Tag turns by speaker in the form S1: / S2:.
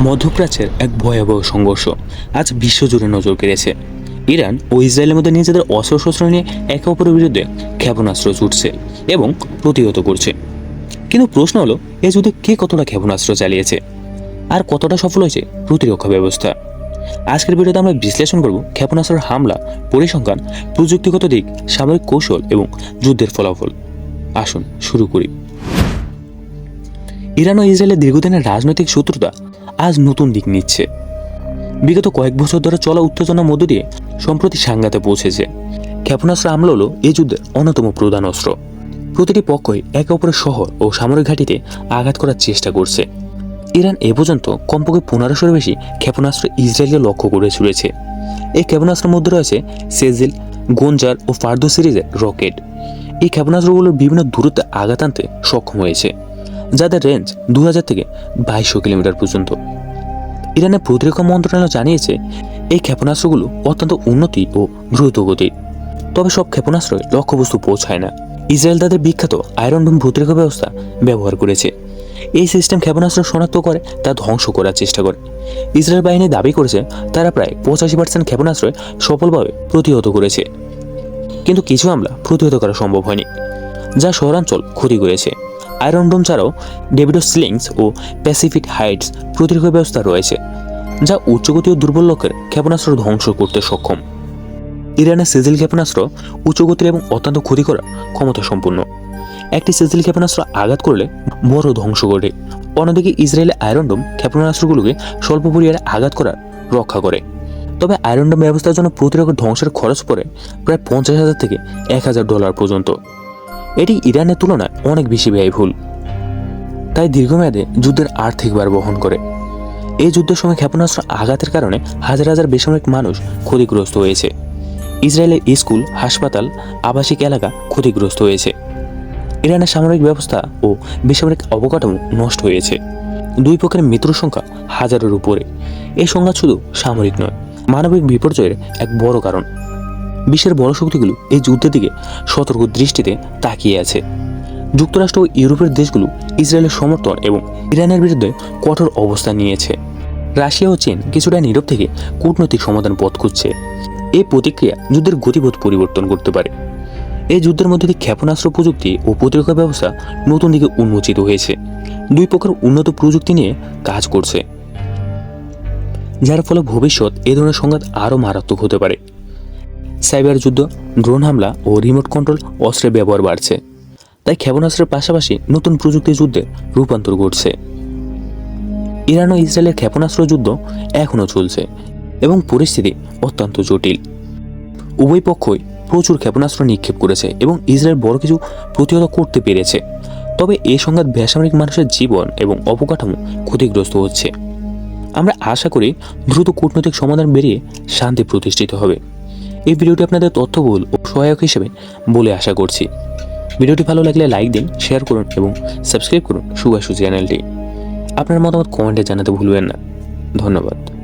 S1: মধ্যপ্রাচ্যের এক ভয়াবহ সংঘর্ষ আজ বিশ্বজুড়ে নজর কেড়েছে। ইরান ও ইসরায়েলের মধ্যে নিজেদের অস্ত্রশস্ত্র নিয়ে একে অপরের বিরুদ্ধে ক্ষেপণাস্ত্র ছুটছে এবং প্রতিহত করছে। কিন্তু প্রশ্ন হলো, এ যুদ্ধে কে কতটা ক্ষেপণাস্ত্র চালিয়েছে? আর কতটা সফল হয়েছে প্রতিরক্ষা ব্যবস্থা? আজকের ভিডিওতে আমরা বিশ্লেষণ করব ক্ষেপণাস্ত্রের হামলা, পরিসংখ্যান, প্রযুক্তিগত দিক, সামরিক কৌশল এবং যুদ্ধের ফলাফল। আসুন শুরু করি। ইরান ও ইসরায়েলের দীর্ঘদিনের রাজনৈতিক শত্রুতা আজ নতুন দিক নিচ্ছে। বিগত কয়েক বছর ধরে চলা উত্তেজনার মধ্য দিয়ে সম্প্রতি সাংঘাতে পৌঁছেছে। ক্ষেপণাস্ত্র হামলা হলো এই যুদ্ধের অন্যতম প্রধান অস্ত্র। প্রতিটি পক্ষই একে অপরের শহর ও সামরিক ঘাঁটিতে আঘাত করার চেষ্টা করছে। ইরান এ পর্যন্ত কমপক্ষে পনেরোশোর বেশি ক্ষেপণাস্ত্র ইসরায়েলকে লক্ষ্য করে ছুড়েছে এই ক্ষেপণাস্ত্রের মধ্যে রয়েছে সেজিল, গোঞ্জার ও ফার্দো সিরিজের রকেট। এই ক্ষেপণাস্ত্রগুলোর বিভিন্ন দূরত্বে আঘাত আনতে সক্ষম হয়েছে। যাদের রেঞ্জ দু হাজার থেকে বাইশশো কিলোমিটার পর্যন্ত। ইরানের প্রতিরক্ষা মন্ত্রণালয় জানিয়েছে, এই ক্ষেপণাস্ত্রগুলো অত্যন্ত উন্নতি ও দ্রুত গতির। তবে সব ক্ষেপণাস্ত্রই লক্ষ্যবস্তু পৌঁছায় না। ইসরায়েল তাদের বিখ্যাত আয়রন ডোম প্রতিরক্ষা ব্যবস্থা ব্যবহার করেছে। এই সিস্টেম ক্ষেপণাস্ত্র শনাক্ত করে, তা ধ্বংস করার চেষ্টা করে। ইসরায়েল বাহিনী দাবি করেছে, তারা প্রায় পঁচাশি পার্সেন্ট ক্ষেপণাস্ত্রই সফলভাবে প্রতিহত করেছে। কিন্তু কিছু হামলা প্রতিহত করা সম্ভব হয়নি, যা শহরাঞ্চল ক্ষতি করেছে। আয়রন ডোম ছাড়াও ডেভিডো স্লিংস ও প্যাসিফিক হাইটস প্রতিরক্ষা ব্যবস্থা রয়েছে, যা উচ্চগতি ও দুর্বল লক্ষ্যের ক্ষেপণাস্ত্র ধ্বংস করতে সক্ষম। ইরানের সিজিল ক্ষেপণাস্ত্র উচ্চগতির এবং অত্যন্ত ক্ষতি করার ক্ষমতা সম্পূর্ণ একটি সিজিল ক্ষেপণাস্ত্র আঘাত করলে বড় ধ্বংস ঘটে। অন্যদিকে ইসরায়েলের আয়রন ডোম ক্ষেপণাস্ত্রগুলোকে স্বল্প পরিমাণে আঘাত করার রক্ষা করে। তবে আয়রন ডোম ব্যবস্থার জন্য প্রতিরক্ষা ধ্বংসের খরচ পড়ে প্রায় পঞ্চাশ হাজার থেকে এক হাজার ডলার পর্যন্ত। এটি ইরানের তুলনায় অনেক বেশি ব্যয়বহুল তাই দীর্ঘমেয়াদে যুদ্ধের আর্থিক ভার বহন করে। এই যুদ্ধের সময় ক্ষেপণাস্ত্র আঘাতের কারণে হাজার হাজার বেসামরিক মানুষ ক্ষতিগ্রস্ত হয়েছে। ইসরায়েলের স্কুল, হাসপাতাল, আবাসিক এলাকা ক্ষতিগ্রস্ত হয়েছে। ইরানের সামরিক ব্যবস্থা ও বেসামরিক অবকাঠামো নষ্ট হয়েছে। দুই পক্ষের মৃত্যুর সংখ্যা হাজারের উপরে। এই সংখ্যা শুধু সামরিক নয়, মানবিক বিপর্যয়ের এক বড় কারণ। বিশ্বের বড় শক্তিগুলো এই যুদ্ধের দিকে সতর্ক দৃষ্টিতে তাকিয়ে আছে। যুক্তরাষ্ট্র ও ইউরোপের দেশগুলো ইসরায়েলের সমর্থন এবং ইরানের বিরুদ্ধে কঠোর অবস্থান নিয়েছে। রাশিয়া ও চীন কিছুটা নীরব থেকে কূটনৈতিক সমাধান পথ খুঁজছে। এই প্রতিক্রিয়া যুদ্ধের গতিপথ পরিবর্তন করতে পারে। এই যুদ্ধের মধ্যে দিয়ে ক্ষেপণাস্ত্র প্রযুক্তি ও প্রতিরক্ষা ব্যবস্থা নতুন দিকে উন্মোচিত হয়েছে। দুই পক্ষের উন্নত প্রযুক্তি নিয়ে কাজ করছে, যার ফলে ভবিষ্যৎ এ ধরনের সংঘাত আরও মারাত্মক হতে পারে। সাইবার যুদ্ধ, ড্রোন হামলা ও রিমোট কন্ট্রোল অস্ত্রের ব্যবহার বাড়ছে। তাই ক্ষেপণাস্ত্রের পাশাপাশি নতুন প্রযুক্তি যুদ্ধে রূপান্তর ঘটছে। ইরান ও ইসরায়েলের ক্ষেপণাস্ত্র যুদ্ধ এখনও চলছে এবং পরিস্থিতি অত্যন্ত জটিল। উভয় পক্ষই প্রচুর ক্ষেপণাস্ত্র নিক্ষেপ করেছে এবং ইসরায়েল বড় কিছু প্রতিহত করতে পেরেছে। তবে এই সংঘাত বেসামরিক মানুষের জীবন এবং অবকাঠামো ক্ষতিগ্রস্ত হচ্ছে। আমরা আশা করি দ্রুত কূটনৈতিক সমাধান বেরিয়ে শান্তি প্রতিষ্ঠিত হবে। এই ভিডিওটি আপনাদের তথ্যবহুল ও সহায়ক হিসেবে বলে আশা করছি। ভিডিওটি ভালো লাগলে লাইক দিন, শেয়ার করুন এবং সাবস্ক্রাইব করুন সুভাষু চ্যানেলটি। আপনার মতামত কমেন্টে জানাতে ভুলবেন না। ধন্যবাদ।